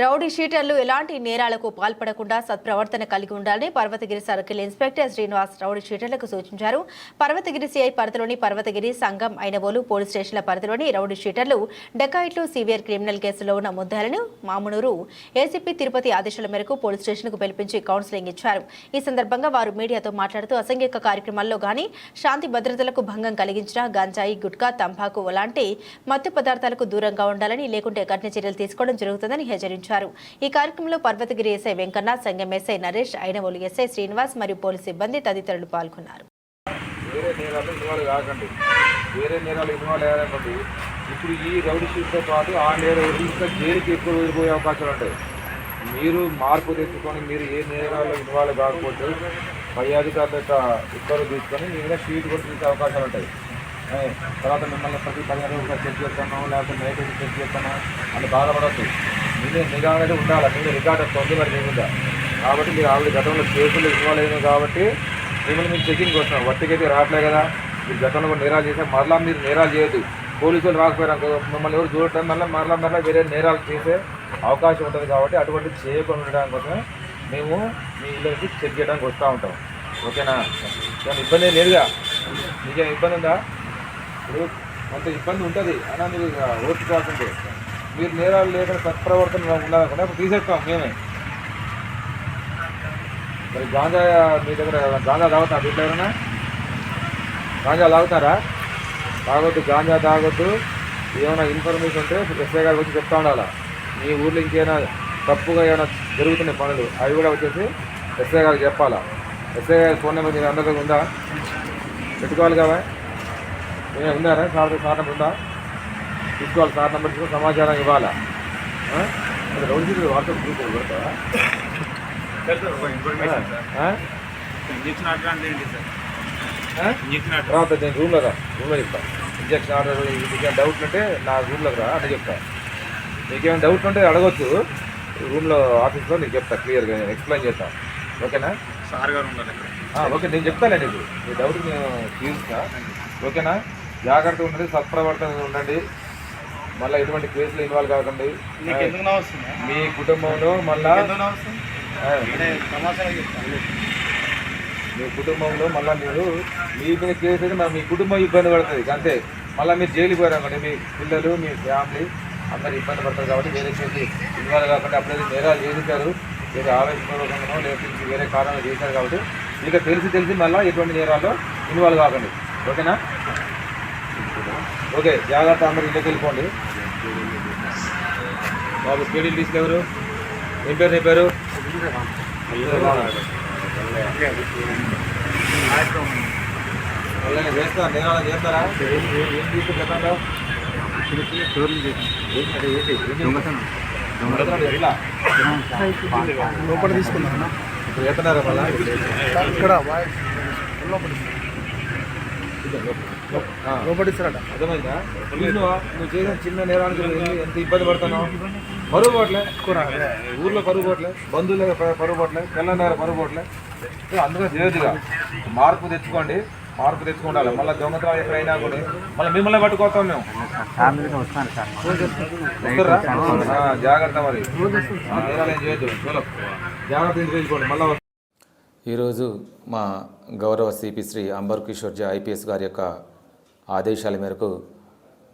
Rowdy షీటర్లు ఎలాంటి నేరాలకు పాల్పడకుండా సత్ప్రవర్తన కలిగి ఉండాలని Parvathagiri circle inspector Srinivas rowdy షీటర్లకు సూచించారు. పర్వతగిరి సిఐ పరిధిలోని పర్వతగిరి సంఘం ఐనవోలు పోలీస్ స్టేషన్ల పరిధిలోని రౌడీ షీటర్లు డకాయిట్లు సివియర్ క్రిమినల్ కేసులో ఉన్న ముద్దాలను మామునూరు ఏసీపీ తిరుపతి ఆదేశాల మేరకు పోలీస్ స్టేషన్కు పిలిపించి కౌన్సిలింగ్ ఇచ్చారు. ఈ సందర్భంగా వారు మీడియాతో మాట్లాడుతూ అసంఘిక కార్యక్రమాల్లో గానీ శాంతి భద్రతలకు భంగం కలిగించిన గంజాయి గుట్కా తంబాకు లాంటి మత్తు పదార్థాలకు దూరంగా ఉండాలని లేకుంటే కఠిన చర్యలు తీసుకోవడం జరుగుతుందని హెచ్చరించారు. ఈ కార్యక్రమంలో Parvathagiri SI Venkanna Sangam SI Naresh Inavolu SI Srinivas మరియు పోలీసు సిబ్బంది తదితరులు పాల్గొన్నారు. వేరే నేరాలు ఇన్వాల్వ్ కాకండి. వేరే నేరాలు ఇన్వాల్వ్ అయ్యారనుకోండి ఇప్పుడు ఈ రౌడీ షీట్తో పాటు ఆ నేరం ఇంకా జైలుకి ఎక్కువ వెళ్ళిపోయే అవకాశాలు ఉంటాయి. మీరు మార్పు తెచ్చుకొని మీరు ఏ నేరాల్లో ఇన్వాల్వ్ కాకపోతే పై అధికారుల యొక్క ఉత్తర్వులు తీసుకొని మీరు షీట్ కూడా తీసే అవకాశాలు ఉంటాయి. తర్వాత మిమ్మల్ని ప్రతి పదిహేను రోజులు చెక్ చేస్తాను లేకపోతే నైట్ చెక్ చేస్తాను అని బాధపడద్దు. ముందే నిఘా అనేది ఉండాలి. మీరు రికార్డ్ వస్తుంది మరి మీ మీద. కాబట్టి మీరు ఆల్రెడీ గతంలో కేసులు ఇన్వాల్వ్ కాబట్టి మిమ్మల్ని మీరు చెకింగ్ వస్తున్నాం వట్టికైతే రావట్లేదు కదా. మీరు గతంలో కూడా నేరాలు చేస్తే మరలా మీరు నేరాలు చేయదు పోలీసులు రాకపోయారు మిమ్మల్ని ఎవరు చూడటం వల్ల మరలా మరలా వేరే నేరాలు చేసే అవకాశం ఉంటుంది కాబట్టి అటువంటి చేయకుండా ఉండడం కోసమే మేము మీ ఇళ్ళకి చెక్ చేయడానికి వస్తూ ఉంటాం. ఓకేనా? కానీ ఇబ్బంది లేదుగా? మీకేం ఇబ్బంది ఉందా? ఇప్పుడు కొంత ఇబ్బంది ఉంటుంది. అన్నా మీరు ఓర్చుకోవాల్సిందే మీరు నేరాలు లేకుండా సత్ప్రవర్తన ఉండాలనుకుంటే అప్పుడు తీసేస్తాం మేమే. మరి గాంజా మీ దగ్గర గాంజా తాగుతారా? వీటిలో ఎవరైనా? గాంజా తాగుతారా? తాగొద్దు గాంజా తాగొద్దు. ఏమైనా ఇన్ఫర్మేషన్ ఉంటే ఎస్ఐ గారికి వచ్చి చెప్తా ఉండాలా? మీ ఊర్లో ఇంకేమైనా తప్పుగా ఏమైనా జరుగుతున్నాయి పనులు అవి కూడా వచ్చేసి ఎస్ఐ గారికి చెప్పాలా? ఎస్ఐ గారి ఫోన్ నెంబర్ మీ అందరికీ ఉందా? పెట్టుకోవాలి కదా? ఏ ఉన్నారా సార్ సార్ ఉందా? తీసుకోవాలి సార్ నెంబర్ తీసుకొని సమాచారం ఇవ్వాలా? రౌండ్ వాట్సాప్ గ్రూప్ పెడతావా? తర్వాత నేను రూమ్లో రా రూమ్లో చెప్తా. ఇంజక్షన్ ఆర్డర్ మీకేమైనా డౌట్ ఉంటే నా రూమ్లోకి రా అంటే చెప్తా. మీకేమైనా డౌట్ ఉంటే అడగొచ్చు. రూమ్లో ఆఫీస్లో నీకు చెప్తా క్లియర్గా నేను ఎక్స్ప్లెయిన్ చేస్తా. ఓకేనా? సార్ గారు ఉండాలి ఓకే నేను చెప్తాలే నీకు. మీ డౌట్ నేను తీరుస్తా. ఓకేనా? జాగ్రత్తగా ఉండండి సత్ప్రవర్తన ఉండండి. మళ్ళీ ఎటువంటి కేసులు ఇన్వాల్వ్ కాకండి. మీ కుటుంబంలో మళ్ళా మీ కుటుంబంలో మళ్ళీ మీరు మీ మీద కేసు అయితే మీ కుటుంబం ఇబ్బంది పడుతుంది అంతే. మళ్ళీ మీరు జైలుకి పోయారనుకోండి మీ పిల్లలు మీ ఫ్యామిలీ అందరు ఇబ్బంది పడతారు కాబట్టి వేరే కేసు ఇన్వాల్వ్ కాకుండా అప్పుడే నేరాలు చేశారు వేరే ఆవేశపూర్వకంగానో లేకపోతే వేరే కారణాలు చేశారు కాబట్టి ఇక తెలిసి తెలిసి మళ్ళీ ఎటువంటి నేరాల్లో ఇన్వాల్వ్ కాకండి. ఓకేనా? ఓకే జాగ్రత్త అందరూ ఇంటికి వెళ్ళిపోండి. బాబు స్పీడ్ లిస్ట్ ఎవరు? ఏం పేరు నీ పేరు? చేస్తారా నేరాలు చేస్తారా? ఏం ఏం- ఏం తీసుకు గతంలో ఏంటి ఏంటి ఏంటి దొంగతనం ఎట్లా లోపల తీసుకున్నా ఇప్పుడు చేస్తున్నారా మళ్ళా? ఇక్కడ ఇస్తారట. అర్థమైందా? నువ్వు నువ్వు చేసిన చిన్న నేరానికి ఎంత ఇబ్బంది పడుతున్నావు పరువు పోట్లే. ఊర్లో పరువు పోట్లే. బంధువుల ప- పరువు పోట్లే. తెల్లన్నర పరువు పోట్లే. సో అందుకని చేయొద్దుగా. మార్పు తెచ్చుకోండి. మార్పు తెచ్చుకుంటాలి మళ్ళీ దొంగతనాలు ఎక్కడైనా కూడా. మళ్ళీ మిమ్మల్ని పట్టుకోతాం మేము. వస్తుర్రా? ఆ, జాగ్రత్త మరి. ఆ, నేరాలు ఏం చేయొద్దు. చలో. జాగ్రత్త ఇంటికి వెళ్ళిపోండి. మళ్ళీ ఈరోజు మా గౌరవ సిపి శ్రీ అంబర్ కిషోర్ జా ఐపీఎస్ గారి యొక్క ఆదేశాల మేరకు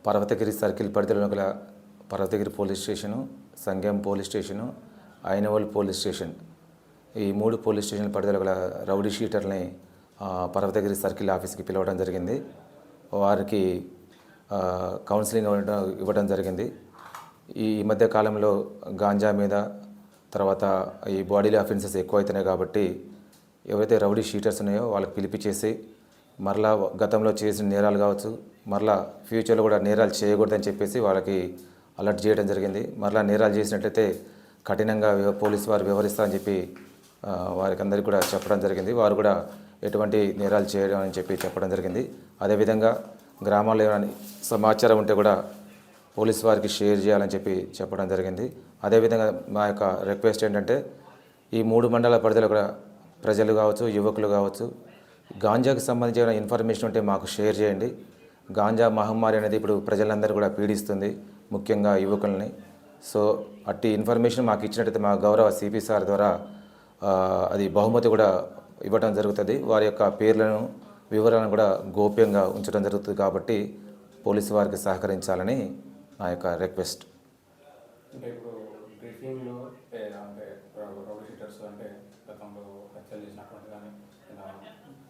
పర్వతగిరి సర్కిల్ పరిధిలో గల Parvathagiri police station Sangam police station Inavolu police station ఈ మూడు పోలీస్ స్టేషన్ పరిధిలో గల రౌడీ షీటర్ని పర్వతగిరి సర్కిల్ ఆఫీస్కి పిలవడం జరిగింది. వారికి కౌన్సిలింగ్ ఇవ్వడం జరిగింది. ఈ ఈ మధ్య కాలంలో గాంజా మీద తర్వాత ఈ బాడీలో అఫెన్సెస్ ఎక్కువ అవుతున్నాయి కాబట్టి ఎవరైతే రౌడీ షీటర్స్ ఉన్నాయో వాళ్ళకి పిలిపించేసి మరలా గతంలో చేసిన నేరాలు కావచ్చు మరలా ఫ్యూచర్లో కూడా నేరాలు చేయకూడదని చెప్పేసి వాళ్ళకి అలర్ట్ చేయడం జరిగింది. మరలా నేరాలు చేసినట్లయితే కఠినంగా పోలీసు వారు వ్యవహరిస్తారని చెప్పి వారికి అందరికీ కూడా చెప్పడం జరిగింది. వారు కూడా ఎటువంటి నేరాలు చేయడం అని చెప్పి చెప్పడం జరిగింది. అదేవిధంగా గ్రామాల్లో ఏమైనా సమాచారం ఉంటే కూడా పోలీస్ వారికి షేర్ చేయాలని చెప్పి చెప్పడం జరిగింది. అదేవిధంగా మా యొక్క రిక్వెస్ట్ ఏంటంటే ఈ మూడు మండల పరిధిలో కూడా ప్రజలు కావచ్చు యువకులు కావచ్చు గాంజాకి సంబంధించిన ఇన్ఫర్మేషన్ ఉంటే మాకు షేర్ చేయండి. గాంజా మహమ్మారి అనేది ఇప్పుడు ప్రజలందరూ కూడా పీడిస్తుంది ముఖ్యంగా యువకుల్ని. సో అట్టి ఇన్ఫర్మేషన్ మాకు ఇచ్చినట్టయితే మా గౌరవ సిపి సార్ ద్వారా అది బహుమతి కూడా ఇవ్వడం జరుగుతుంది. వారి యొక్క పేర్లను వివరాలను కూడా గోప్యంగా ఉంచడం జరుగుతుంది కాబట్టి పోలీసు వారికి సహకరించాలని నా యొక్క రిక్వెస్ట్ అంటే ఇప్పుడు బ్రీఫింగ్లో అంటే అంటే రౌడీ షీటర్స్ అంటే గతంలో హత్యలు చేసినటువంటి కానీ ఇలా దొంగతనాలు చేసినటువంటి పీడియాక్లు అయిన వాళ్ళు ఎంతమంది అటెండెన్స్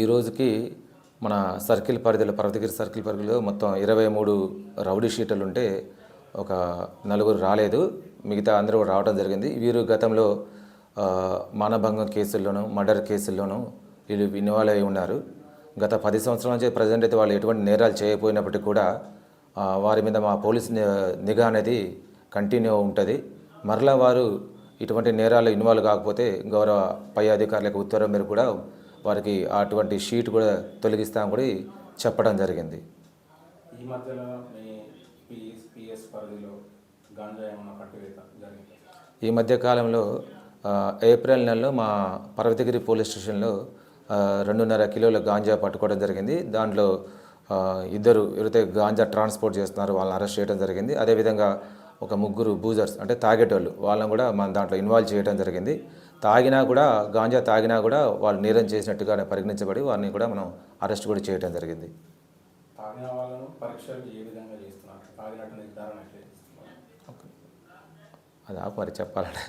ఈ రోజుకి మన సర్కిల్ పరిధిలో పర్వతగిరి సర్కిల్ పరిధిలో మొత్తం ఇరవై మూడు రౌడీ షీటర్లు ఉంటే ఒక నలుగురు రాలేదు. మిగతా అందరూ కూడా రావడం జరిగింది. వీరు గతంలో మానభంగం కేసుల్లోనూ మర్డర్ కేసుల్లోనూ వీళ్ళు ఇన్వాల్వ్ అయి ఉన్నారు. గత పది సంవత్సరాల నుంచి ప్రజెంట్ అయితే వాళ్ళు ఎటువంటి నేరాలు చేయకపోయినప్పటికీ కూడా వారి మీద మా పోలీస్ నిఘా అనేది కంటిన్యూ ఉంటుంది. మరలా వారు ఇటువంటి నేరాలు ఇన్వాల్వ్ కాకపోతే గౌరవ పై అధికారులకు ఉత్తర్వు మేరకు కూడా వారికి అటువంటి షీట్ కూడా తొలగిస్తామని కూడా చెప్పడం జరిగింది. ఈ మధ్యలో పిఎస్ పరిధిలో ఈ మధ్య కాలంలో ఏప్రిల్ నెలలో మా పర్వతగిరి పోలీస్ స్టేషన్లో రెండున్నర కిలోల గాంజా పట్టుకోవడం జరిగింది. దాంట్లో ఇద్దరు ఎవరైతే గాంజా ట్రాన్స్పోర్ట్ చేస్తున్నారో వాళ్ళని అరెస్ట్ చేయడం జరిగింది. అదేవిధంగా ఒక ముగ్గురు బూజర్స్ అంటే తాగేటోళ్ళు వాళ్ళని కూడా మన దాంట్లో ఇన్వాల్వ్ చేయడం జరిగింది. తాగినా కూడా గాంజా తాగినా కూడా వాళ్ళు నేరం చేసినట్టుగా పరిగణించబడి వారిని కూడా మనం అరెస్ట్ కూడా చేయడం జరిగింది. అది ఆకు మరి చెప్పాలంటే